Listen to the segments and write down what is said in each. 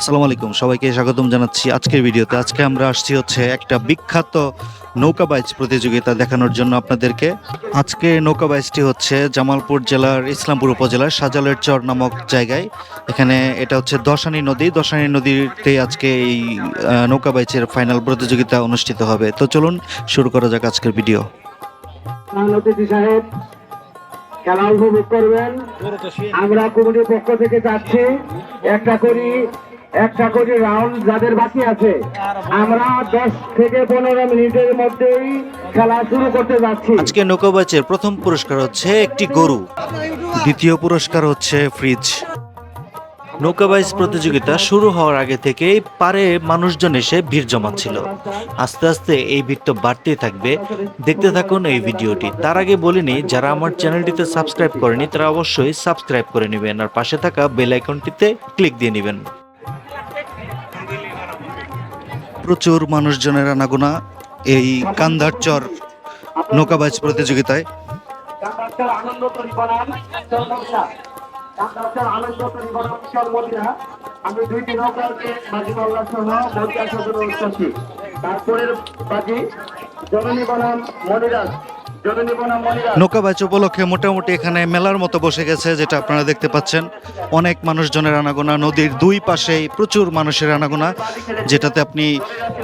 আসসালামু আলাইকুম, সবাইকে স্বাগতম জানাচ্ছি আজকের ভিডিওতে। আজকে আমরা আসছি হচ্ছে একটা বিখ্যাত নৌকা বাইচ প্রতিযোগিতা দেখানোর জন্য আপনাদেরকে। আজকে নৌকা বাইচটি হচ্ছে জামালপুর জেলার ইসলামপুর উপজেলার সাজালের চর নামক জায়গায়। এখানে এটা হচ্ছে দশানী নদী। দশানী নদীতে আজকে এই নৌকা বাইচের ফাইনাল প্রতিযোগিতা অনুষ্ঠিত হবে। তো চলুন, শুরু করা যাক আজকের ভিডিও। খেলা উপভোগ করবেন। আমরা কমিটির পক্ষ থেকে যাচ্ছি। একটা করি একটা করি রাউন্ড যাদের বাকি আছে, আমরা দশ থেকে পনেরো মিনিটের মধ্যেই খেলা শুরু করতে যাচ্ছি। আজকে নৌকা বাইচের প্রথম পুরস্কার হচ্ছে একটি গরু, দ্বিতীয় পুরস্কার হচ্ছে ফ্রিজ। নৌকা বাইচ প্রতিযোগিতা শুরু হওয়ার আগে থেকেই পারে মানুষজন এসে ভিড় জমাচ্ছিল। আস্তে আস্তে এই ভিড় তো বাড়তেই থাকবে। দেখতে থাকুন এই ভিডিওটি। তার আগে বলিনি, যারা আমার চ্যানেলটিতে সাবস্ক্রাইব করেনি, তারা অবশ্যই সাবস্ক্রাইব করে নেবেন আর পাশে থাকা বেল আইকনটিতে ক্লিক দিয়ে নেবেন। প্রচুর মানুষজনের আনাগোনা এই কান্দার চর নৌকাবাজ প্রতিযোগিতায়। তারপরের বাজি জননী বনাম মনিরাজ নৌকাবাজ উপলক্ষে মোটামুটি এখানে মেলার মতো বসে গেছে, যেটা আপনারা দেখতে পাচ্ছেন। অনেক মানুষজনের আনাগোনা, নদীর দুই পাশেই প্রচুর মানুষের আনাগোনা, যেটাতে আপনি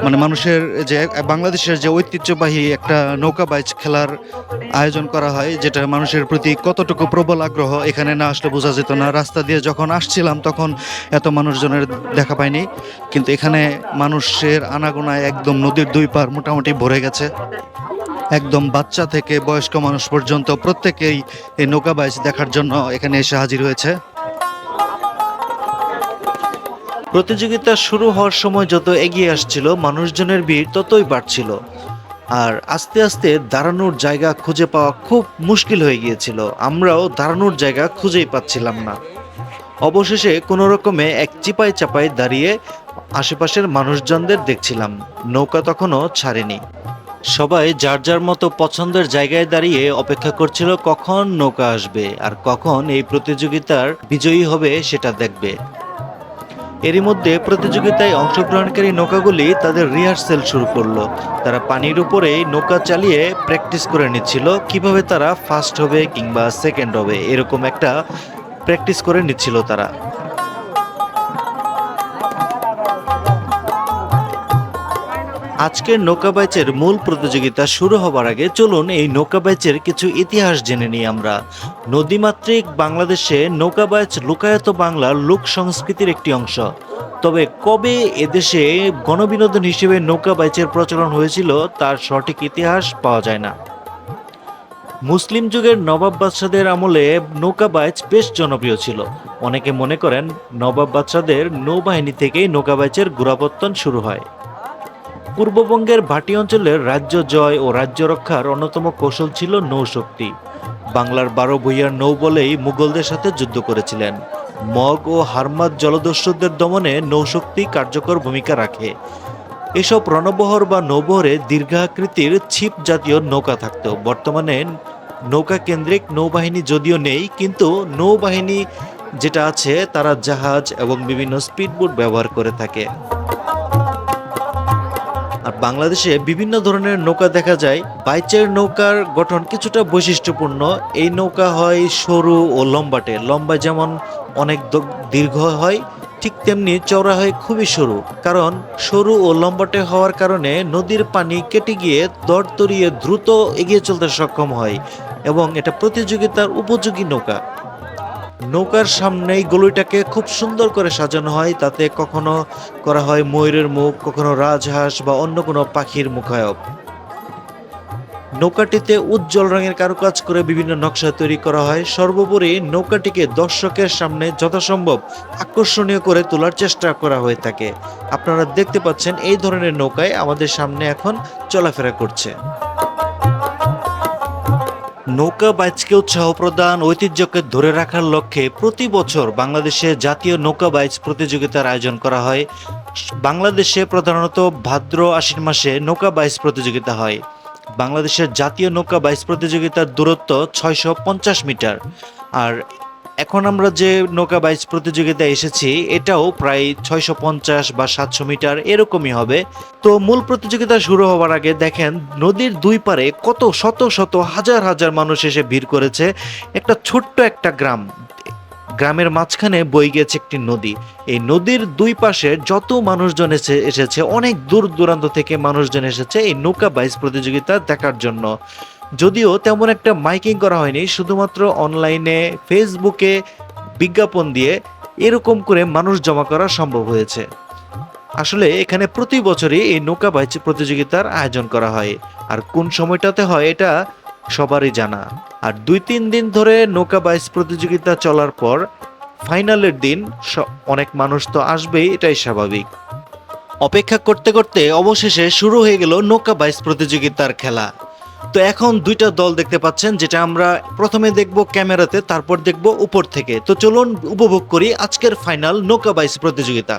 মানে মানুষের যে, বাংলাদেশের যে ঐতিহ্যবাহী একটা নৌকাবাজ খেলার আয়োজন করা হয়, যেটা মানুষের প্রতি কতটুকু প্রবল আগ্রহ, এখানে না আসলে বোঝা যেত না। রাস্তা দিয়ে যখন আসছিলাম, তখন এত মানুষজনের দেখা পাইনি। কিন্তু এখানে মানুষের আনাগোনায় একদম নদীর দুই পার মোটামুটি ভরে গেছে। একদম বাচ্চা থেকে বয়স্ক মানুষ পর্যন্ত প্রত্যেকেই এই নৌকা বাইচ দেখার জন্য এখানে এসে হাজির হয়েছে। প্রতিযোগিতা শুরু হওয়ার সময় যত এগিয়ে আসছিল, মানুষজনের ভিড় ততই বাড়ছিল। আর আস্তে আস্তে দাঁড়ানোর জায়গা খুঁজে পাওয়া খুব মুশকিল হয়ে গিয়েছিল। আমরাও দাঁড়ানোর জায়গা খুঁজেই পাচ্ছিলাম না। অবশেষে কোনো রকমে এক চিপায় চাপায় দাঁড়িয়ে আশেপাশের মানুষজনদের দেখছিলাম। নৌকা তখনও ছাড়েনি। সবাই যার যার মতো পছন্দের জায়গায় দাঁড়িয়ে অপেক্ষা করছিল কখন নৌকা আসবে আর কখন এই প্রতিযোগিতার বিজয়ী হবে সেটা দেখবে। এরই মধ্যে প্রতিযোগিতায় অংশগ্রহণকারী নৌকাগুলি তাদের রিহার্সেল শুরু করল। তারা পানির উপরেই নৌকা চালিয়ে প্র্যাকটিস করে নিচ্ছিল, কীভাবে তারা ফার্স্ট হবে কিংবা সেকেন্ড হবে, এরকম একটা প্র্যাকটিস করে নিচ্ছিল তারা। আজকের নৌকা বাইচের মূল প্রতিযোগিতা শুরু হবার আগে চলুন এই নৌকা বাইচের কিছু ইতিহাস জেনে নিই আমরা। নদীমাতৃক বাংলাদেশে নৌকা বাইচ লোকায়ত বাংলার লোক সংস্কৃতির একটি অংশ। তবে কবে এদেশে গণবিনোদন হিসেবে নৌকা বাইচের প্রচলন হয়েছিল তার সঠিক ইতিহাস পাওয়া যায় না। মুসলিম যুগের নবাব বাদশাদের আমলে নৌকা বাইচ বেশ জনপ্রিয় ছিল। অনেকে মনে করেন নবাব বাদশাদের নৌবাহিনী থেকেই নৌকা বাইচের গোড়াপত্তন শুরু হয়। পূর্ববঙ্গের ভাটি অঞ্চলের রাজ্য জয় ও রাজ্য রক্ষার অন্যতম কৌশল ছিল নৌশক্তি। বাংলার বারো ভূঁইয়ার নৌ বলেই মুঘলদের সাথে যুদ্ধ করেছিলেন। মগ ও হারমাদ জলদস্যুদের দমনে নৌশক্তি কার্যকর ভূমিকা রাখে। এসব রণবহর বা নৌবহরে দীর্ঘাকৃতির ছিপ জাতীয় নৌকা থাকত। বর্তমানে নৌকা কেন্দ্রিক নৌবাহিনী যদিও নেই, কিন্তু নৌবাহিনী যেটা আছে তারা জাহাজ এবং বিভিন্ন স্পিডবোট ব্যবহার করে থাকে। আর বাংলাদেশে বিভিন্ন ধরনের নৌকা দেখা যায়। বাইচের নৌকার গঠন কিছুটা বৈশিষ্ট্যপূর্ণ। এই নৌকা হয় সরু ও লম্বাটে। লম্বা যেমন অনেক দীর্ঘ হয়, ঠিক তেমনি চওড়া হয় খুবই সরু। কারণ সরু ও লম্বাটে হওয়ার কারণে নদীর পানি কেটে গিয়ে দরদরিয়ে দ্রুত এগিয়ে চলতে সক্ষম হয় এবং এটা প্রতিযোগিতার উপযোগী নৌকা। নৌকার সামনেই গলুইটাকে খুব সুন্দর করে সাজানো হয়, তাতে কখনো করা হয় ময়ূরের মুখ, কখনো রাজহাঁস বা অন্য কোনো পাখির মুখায়ব। নৌকাটিতে উজ্জ্বল রঙের কারুকাজ করে বিভিন্ন নকশা তৈরি করা হয়। সর্বোপরি নৌকাটিকে দর্শকের সামনে যথাসম্ভব আকর্ষণীয় করে তোলার চেষ্টা করা হয়ে থাকে। আপনারা দেখতে পাচ্ছেন এই ধরনের নৌকায় আমাদের সামনে এখন চলাফেরা করছে। নৌকা বাইচকে উৎসাহ প্রদান ঐতিহ্যকে ধরে রাখার লক্ষ্যে প্রতি বছর বাংলাদেশে জাতীয় নৌকা বাইচ প্রতিযোগিতার আয়োজন করা হয়। বাংলাদেশে প্রধানত ভাদ্র আশ্বিন মাসে নৌকা বাইচ প্রতিযোগিতা হয়। বাংলাদেশের জাতীয় নৌকা বাইচ প্রতিযোগিতার দূরত্ব ছয়শো পঞ্চাশ মিটার। আর এখন আমরা যে নৌকা বাইচ প্রতিযোগিতায় এসেছি, এটাও প্রায় ছয়শো পঞ্চাশ বা সাতশো মিটার এরকমই হবে। তো মূল প্রতিযোগিতা শুরু হওয়ার আগে দেখেন, নদীর দুই পারে কত শত শত হাজার হাজার মানুষ এসে ভিড় করেছে। একটা ছোট্ট একটা গ্রাম, গ্রামের মাঝখানে বই গেছে একটি নদী। এই নদীর দুই পাশে যত মানুষজন এসে, এসেছে, অনেক দূর দূরান্ত থেকে মানুষজন এসেছে এই নৌকা বাইচ প্রতিযোগিতা দেখার জন্য। যদিও তেমন একটা মাইকিং করা হয়নি, শুধুমাত্র অনলাইনে ফেসবুকে বিজ্ঞাপন দিয়ে এরকম করে মানুষ জমা করা সম্ভব হয়েছে। আসলে এখানে প্রতি বছরই এই নৌকা বাইচ প্রতিযোগিতার আয়োজন করা হয়। আর কোন সময়টাতে হয় এটা সবারই জানা। আর দুই তিন দিন ধরে নৌকা বাইচ প্রতিযোগিতা চলার পর ফাইনালের দিন অনেক মানুষ তো আসবেই, এটাই স্বাভাবিক। অপেক্ষা করতে করতে অবশেষে শুরু হয়ে গেল নৌকা বাইচ প্রতিযোগিতার খেলা। তো এখন দুইটা দল দেখতে পাচ্ছেন, যেটা আমরা প্রথমে দেখব ক্যামেরাতে, তারপর দেখব উপর থেকে। তো চলুন উপভোগ করি আজকের ফাইনাল নৌকা বাইস প্রতিযোগিতা।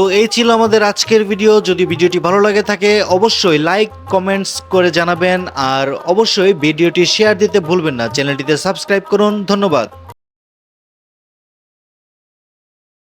তো এই ছিল আমাদের আজকের ভিডিও যদি ভিডিওটি ভালো লাগে থাকে, অবশ্যই লাইক কমেন্টস করে জানাবেন। আর অবশ্যই ভিডিওটি শেয়ার দিতে ভুলবেন না। চ্যানেলটিতে সাবস্ক্রাইব করুন। ধন্যবাদ।